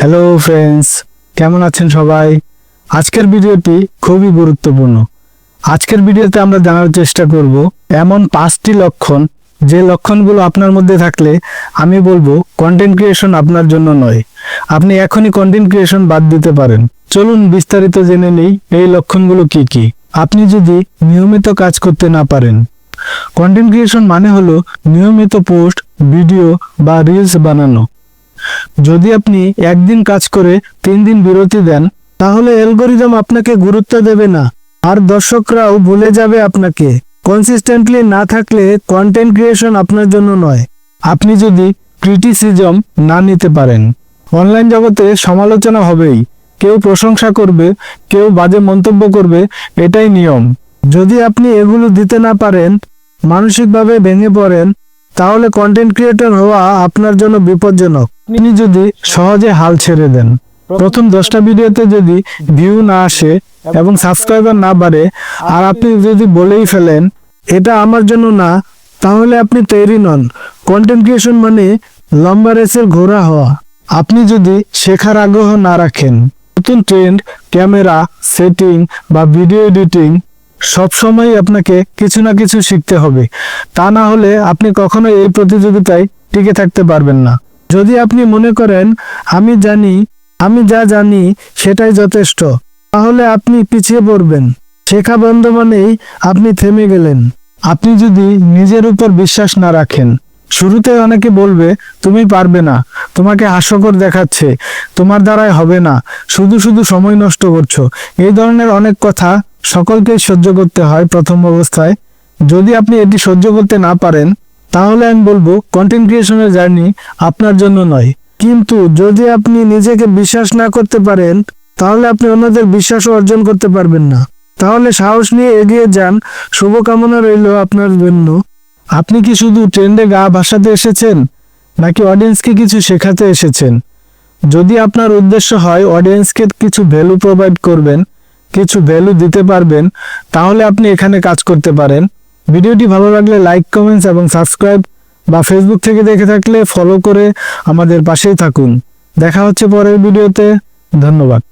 Hello friends কেমন আছেন সবাই? আজকের ভিডিওটি খুবই গুরুত্বপূর্ণ। আজকের ভিডিওতে আমরা জানার চেষ্টা করব এমন পাঁচটি লক্ষণ, যে লক্ষণগুলো আপনার মধ্যে থাকলে আমি বলব কন্টেন্ট ক্রিয়েশন আপনার জন্য নয়। আপনি এখনই কন্টেন্ট ক্রিয়েশন বাদ দিতে পারেন। চলুন বিস্তারিত জেনে নেই এই লক্ষণগুলো কি কি। আপনি যদি নিয়মিত কাজ করতে না পারেন কন্টেন্ট ক্রিয়েশন মানে হলো নিয়মিত পোস্ট, ভিডিও বা রিলস বানানো। যদি আপনি একদিন কাজ করে তিন দিন বিরতি দেন, তাহলে অ্যালগোরিদম আপনাকে গুরুত্ব দেবে না। আর দর্শকরাও ভুলে যাবে আপনাকে। কনসিস্টেন্টলি না থাকলে কন্টেন্ট ক্রিয়েশন আপনার জন্য নয়। আপনি যদি ক্রিটিসিজম না নিতে পারেন। অনলাইন জগতে সমালোচনা হবেই। কেউ প্রশংসা করবে, কেউ বাজে মন্তব্য করবে, এটাই নিয়ম। যদি আপনি এগুলো দিতে না পারেন, মানসিকভাবে ভেঙে পড়েন তাহলে কন্টেন্ট ক্রিয়েটর হওয়া আপনার জন্য বিপজ্জনক। আপনি যদি সহজে হাল ছেড়ে দেন, প্রথম দশটা ভিডিওতে যদি ভিউ না আসে এবং সাবস্ক্রাইবার না বাড়ে, আর আপনি যদি বলেই ফেলেন, এটা আমার জন্য না, তাহলে আপনি তৈরি নন। কন্টেন্ট ক্রিয়েশন মানে লম্বা রেসের ঘোড়া হওয়া। আপনি যদি শেখার আগ্রহ না রাখেন, নতুন ট্রেন্ড ক্যামেরা সেটিং বা ভিডিও এডিটিং সবসময় আপনাকে কিছু না কিছু শিখতে হবে। তা না হলে আপনি কখনো এই প্রতিযোগিতায় টিকে থাকতে পারবেন না। যদি আপনি মনে করেন, আমি জানি, আমি যা জানি, সেটাই যথেষ্ট। তাহলে আপনি পিছিয়ে পড়বেন। শেখা বন্ধ মানেই আপনি থেমে গেলেন। আপনি যদি নিজের উপর বিশ্বাস না রাখেন, শুরুতে অনেকে বলবে, তুমি পারবে না, তোমাকে হাস্যকর দেখাচ্ছে, তোমার দ্বারাই হবে না, শুধু শুধু সময় নষ্ট করছ। এই ধরনের অনেক কথা সকলকেই সহ্য করতে হয় প্রথম অবস্থায়। যদি আপনি এটি সহ্য করতে না পারেন, তাহলে আমি বলব কন্টেন্ট ক্রিয়েশনের জার্নি আপনার জন্য নয়। কিন্তু যদি আপনি নিজেকে বিশ্বাস না করতে পারেন, তাহলে আপনি অন্যদের বিশ্বাসও অর্জন করতে পারবেন না। তাহলে সাহস নিয়ে এগিয়ে যান, শুভকামনা রইল আপনার জন্য। আপনি কি শুধু ট্রেন্ডে গা ভাসাতে এসেছেন, নাকি অডিয়েন্সকে কিছু শেখাতে এসেছেন? যদি আপনার উদ্দেশ্য হয় অডিয়েন্সকে কিছু ভ্যালু প্রোভাইড করবেন কিছু ভ্যালু দিতে পারবেন, তাহলে আপনি এখানে কাজ করতে পারেন। ভিডিওটি ভালো লাগলে লাইক কমেন্টস এবং সাবস্ক্রাইব বা ফেসবুক থেকে দেখে থাকলে ফলো করে আমাদের পাশেই থাকুন। দেখা হচ্ছে পরের ভিডিওতে। ধন্যবাদ।